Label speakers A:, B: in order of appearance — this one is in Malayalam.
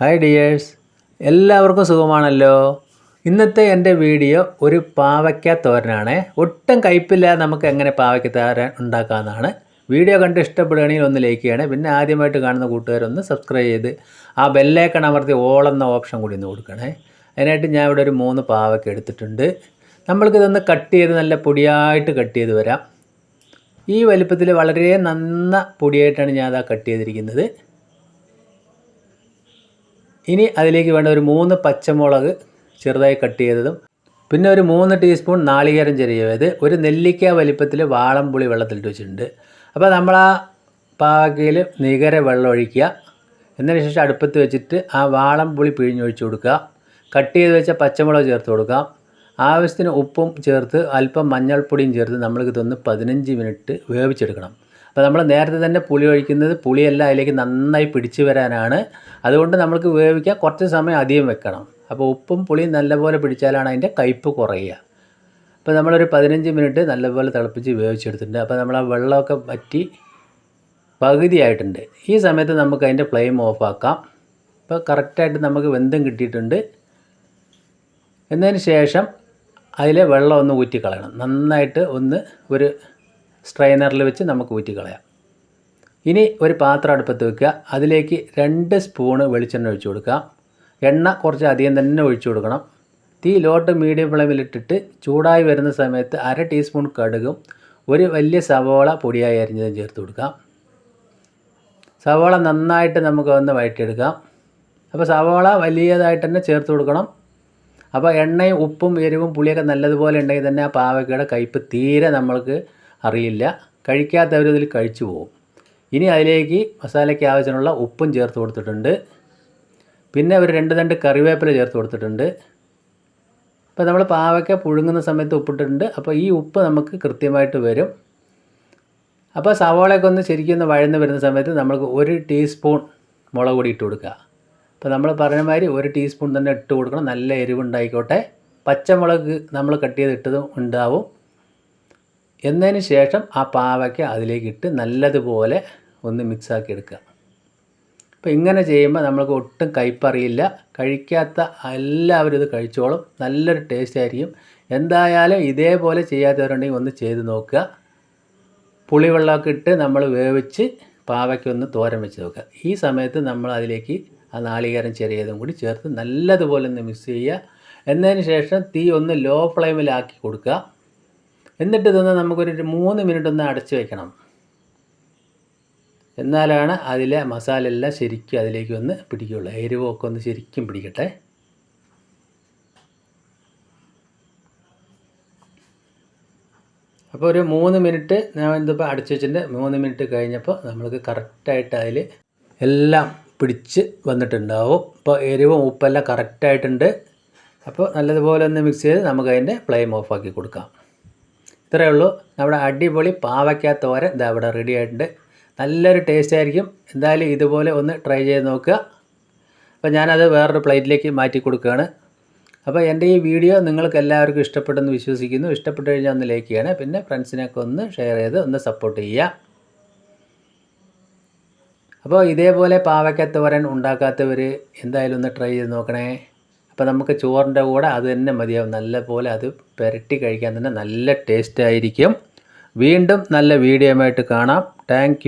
A: ഹായ് ഡിയേഴ്സ് എല്ലാവർക്കും സുഖമാണല്ലോ. ഇന്നത്തെ എന്റെ വീഡിയോ ഒരു പാവയ്ക്ക തോരനാണ്. ഒട്ടും കയ്പില്ലാതെ നമുക്ക് എങ്ങനെ പാവയ്ക്ക തോരൻ ഉണ്ടാക്കാമെന്നാണ്. വീഡിയോ കണ്ട് ഇഷ്ടപ്പെടുകയാണെങ്കിൽ ഒന്ന് ലൈക്ക് ചെയ്യണേ. പിന്നെ ആദ്യമായിട്ട് കാണുന്ന കൂട്ടുകാരൊന്ന് സബ്സ്ക്രൈബ് ചെയ്ത് ആ ബെല്ലേക്കൺ അമർത്തി ഓളെന്ന ഓപ്ഷൻ കൂടി ഒന്ന് കൊടുക്കണേ. അതിനായിട്ട് ഞാൻ ഇവിടെ ഒരു മൂന്ന് പാവയ്ക്ക എടുത്തിട്ടുണ്ട്. നമ്മൾക്കിതൊന്ന് കട്ട് ചെയ്ത് നല്ല പൊടിയായിട്ട് കട്ട് ചെയ്ത് വരാം. ഈ വലുപ്പത്തിൽ വളരെ നന്ന പൊടിയായിട്ടാണ് ഞാൻ അതാ കട്ട് ചെയ്തിരിക്കുന്നത്. ഇനി അതിലേക്ക് വേണ്ട ഒരു മൂന്ന് പച്ചമുളക് ചെറുതായി കട്ട് ചെയ്തതും പിന്നെ ഒരു മൂന്ന് ടീസ്പൂൺ നാളികേരം ചെറിയത് ഒരു നെല്ലിക്ക വലിപ്പത്തിൽ വാളംപുളി വെള്ളത്തിലിട്ട് വെച്ചിട്ടുണ്ട്. അപ്പോൾ നമ്മൾ ആ പാകയിൽ നികര വെള്ളം ഒഴിക്കുക. എന്നതിന് ശേഷം അടുപ്പത്ത് വെച്ചിട്ട് ആ വാളംപുളി പിഴിഞ്ഞൊഴിച്ച് കൊടുക്കുക. കട്ട് ചെയ്ത് വെച്ച പച്ചമുളക് ചേർത്ത് കൊടുക്കാം ആവശ്യത്തിന് ഉപ്പും ചേർത്ത് അല്പം മഞ്ഞൾപ്പൊടിയും ചേർത്ത് നമ്മൾക്ക് തന്ന് പതിനഞ്ച് മിനിറ്റ് വേവിച്ചെടുക്കണം. അപ്പോൾ നമ്മൾ നേരത്തെ തന്നെ പുളി ഒഴിക്കുന്നത് പുളിയെല്ലാം അതിലേക്ക് നന്നായി പിടിച്ചു വരാനാണ്. അതുകൊണ്ട് നമ്മൾക്ക് വേവിക്കാൻ കുറച്ച് സമയം അധികം വെക്കണം. അപ്പോൾ ഉപ്പും പുളിയും നല്ലപോലെ പിടിച്ചാലാണ് അതിന്റെ കയ്പ്പ് കുറയുക. അപ്പോൾ നമ്മളൊരു പതിനഞ്ച് മിനിറ്റ് നല്ലപോലെ തിളപ്പിച്ച് വേവിച്ചെടുത്തിട്ടുണ്ട്. അപ്പോൾ നമ്മൾ ആ വെള്ളമൊക്കെ വറ്റി പകുതിയായിട്ടുണ്ട്. ഈ സമയത്ത് നമുക്ക് അതിന്റെ ഫ്ലെയിം ഓഫാക്കാം ഇപ്പോൾ കറക്റ്റായിട്ട് നമുക്ക് വെന്തും കിട്ടിയിട്ടുണ്ട്. എന്നതിന് ശേഷം അതിലെ വെള്ളം ഒന്ന് ഊറ്റിക്കളയണം. നന്നായിട്ട് ഒന്ന് ഒരു സ്ട്രെയിനറിൽ വെച്ച് നമുക്ക് ഊറ്റിക്കളയാം. ഇനി ഒരു പാത്രം അടുപ്പത്ത് വെക്കുക. അതിലേക്ക് രണ്ട് സ്പൂണ് വെളിച്ചെണ്ണ ഒഴിച്ചു കൊടുക്കുക. എണ്ണ കുറച്ച് അധികം തന്നെ ഒഴിച്ചു കൊടുക്കണം. തീ ലോട്ട് മീഡിയം ഫ്ലെയിമിലിട്ടിട്ട് ചൂടായി വരുന്ന സമയത്ത് അര ടീസ്പൂൺ കടുകും ഒരു വലിയ സവോള പൊടിയായി അരിഞ്ഞതും ചേർത്ത് കൊടുക്കാം സവോള നന്നായിട്ട് നമുക്ക് ഒന്ന് വഴറ്റിയെടുക്കാം. അപ്പോൾ സവോള വലിയതായിട്ട് തന്നെ ചേർത്ത് കൊടുക്കണം. അപ്പോൾ എണ്ണയും ഉപ്പും എരിവും പുളിയൊക്കെ നല്ലതുപോലെ ഉണ്ടെങ്കിൽ തന്നെ ആ പാവയ്ക്കയുടെ കയ്പ്പ് തീരെ നമ്മൾക്ക് അറിയില്ല. കഴിക്കാത്തവരതിൽ കഴിച്ചു പോകും ഇനി അതിലേക്ക് മസാലയ്ക്ക് ആവശ്യമുള്ള ഉപ്പും ചേർത്ത് കൊടുത്തിട്ടുണ്ട്. പിന്നെ ഒരു രണ്ട് തണ്ട് കറിവേപ്പില ചേർത്ത് കൊടുത്തിട്ടുണ്ട്. അപ്പോൾ നമ്മൾ പാവയ്ക്ക പുഴുങ്ങുന്ന സമയത്ത് ഉപ്പിട്ടിട്ടുണ്ട്. അപ്പോൾ ഈ ഉപ്പ് നമുക്ക് കൃത്യമായിട്ട് വരും. അപ്പോൾ സവാളയൊക്കെ ഒന്ന് ശരിക്കും ഒന്ന് വഴന്ന് വരുന്ന സമയത്ത് നമുക്ക് ഒരു ടീസ്പൂൺ മുളക് പൊടി ഇട്ട് കൊടുക്കുക. അപ്പോൾ നമ്മൾ പറഞ്ഞ മാതിരി ഒരു ടീസ്പൂൺ തന്നെ ഇട്ട് കൊടുക്കണം. നല്ല എരിവുണ്ടായിക്കോട്ടെ. പച്ചമുളക് നമ്മൾ കട്ട് ചെയ്ത് ഇട്ടതും ഉണ്ടാവും. എന്നതിന് ശേഷം ആ പാവയ്ക്ക അതിലേക്ക് ഇട്ട് നല്ലതുപോലെ ഒന്ന് മിക്സാക്കി എടുക്കുക അപ്പോൾ ഇങ്ങനെ ചെയ്യുമ്പോൾ നമ്മൾക്ക് ഒട്ടും കയ്പറിയില്ല കഴിക്കാത്ത എല്ലാവരും ഇത് കഴിച്ചോളും. നല്ലൊരു ടേസ്റ്റ് ആയിരിക്കും. എന്തായാലും ഇതേപോലെ ചെയ്യാത്തവരുണ്ടെങ്കിൽ ഒന്ന് ചെയ്ത് നോക്കുക. പുളിവെള്ളമൊക്കെ ഇട്ട് നമ്മൾ വേവിച്ച് പാവയ്ക്കൊന്ന് തോരൻ വെച്ച് നോക്കുക. ഈ സമയത്ത് നമ്മൾ അതിലേക്ക് ആ നാളികേരം ചെറിയതും കൂടി ചേർത്ത് നല്ലതുപോലെ ഒന്ന് മിക്സ് ചെയ്യുക. എന്നതിന് ശേഷം തീ ഒന്ന് ലോ ഫ്ലെയിമിലാക്കി കൊടുക്കുക. എന്നിട്ട് ഇതൊന്ന് നമുക്കൊരു മൂന്ന് മിനിറ്റ് ഒന്ന് അടച്ച് വയ്ക്കണം എന്നാലാണ് അതിലെ മസാല എല്ലാം ശരിക്കും അതിലേക്ക് ഒന്ന് പിടിക്കുകയുള്ളൂ. എരിവൊക്കെ ഒന്ന് ശരിക്കും പിടിക്കട്ടെ. അപ്പോൾ ഒരു മൂന്ന് മിനിറ്റ് ഞാൻ ഇതിപ്പോൾ അടച്ചു വെച്ചിട്ടുണ്ട്. മൂന്ന് മിനിറ്റ് കഴിഞ്ഞപ്പോൾ നമ്മൾക്ക് കറക്റ്റായിട്ട് അതിൽ എല്ലാം പിടിച്ച് വന്നിട്ടുണ്ടാവും. ഇപ്പോൾ എരിവും ഉപ്പെല്ലാം കറക്റ്റായിട്ടുണ്ട്. അപ്പോൾ നല്ലതുപോലെ ഒന്ന് മിക്സ് ചെയ്ത് നമുക്ക് അതിന്റെ ഫ്ലെയിം ഓഫാക്കി കൊടുക്കാം. ഇത്രയേ ഉള്ളൂ. നമ്മുടെ അടിപൊളി പാവയ്ക്ക തോരൻ ഇതാ ഇവിടെ റെഡി ആയിട്ടുണ്ട്. നല്ലൊരു ടേസ്റ്റ് ആയിരിക്കും. എന്തായാലും ഇതുപോലെ ഒന്ന് ട്രൈ ചെയ്ത് നോക്കുക. അപ്പോൾ ഞാനത് വേറൊരു പ്ലേറ്റിലേക്ക് മാറ്റി കൊടുക്കുകയാണ്. അപ്പോൾ എന്റെ ഈ വീഡിയോ നിങ്ങൾക്ക് എല്ലാവർക്കും ഇഷ്ടപ്പെട്ടെന്ന് വിശ്വസിക്കുന്നു. ഇഷ്ടപ്പെട്ട് കഴിഞ്ഞാൽ ഒന്ന് ലൈക്ക് ചെയ്യണേ. പിന്നെ ഫ്രണ്ട്സിനൊക്കെ ഒന്ന് ഷെയർ ചെയ്ത് ഒന്ന് സപ്പോർട്ട് ചെയ്യുക. അപ്പോൾ ഇതേപോലെ പാവയ്ക്കത്തോരൻ ഉണ്ടാക്കാത്തവർ എന്തായാലും ഒന്ന് ട്രൈ ചെയ്ത് നോക്കണേ. അപ്പോൾ നമുക്ക് ചോറിന്റെ കൂടെ അത് തന്നെ മതിയാവും. നല്ല പോലെ അത് പുരട്ടി കഴിക്കാൻ തന്നെ നല്ല ടേസ്റ്റ് ആയിരിക്കും. വീണ്ടും നല്ല വീഡിയോ ആയിട്ട് കാണാം. താങ്ക്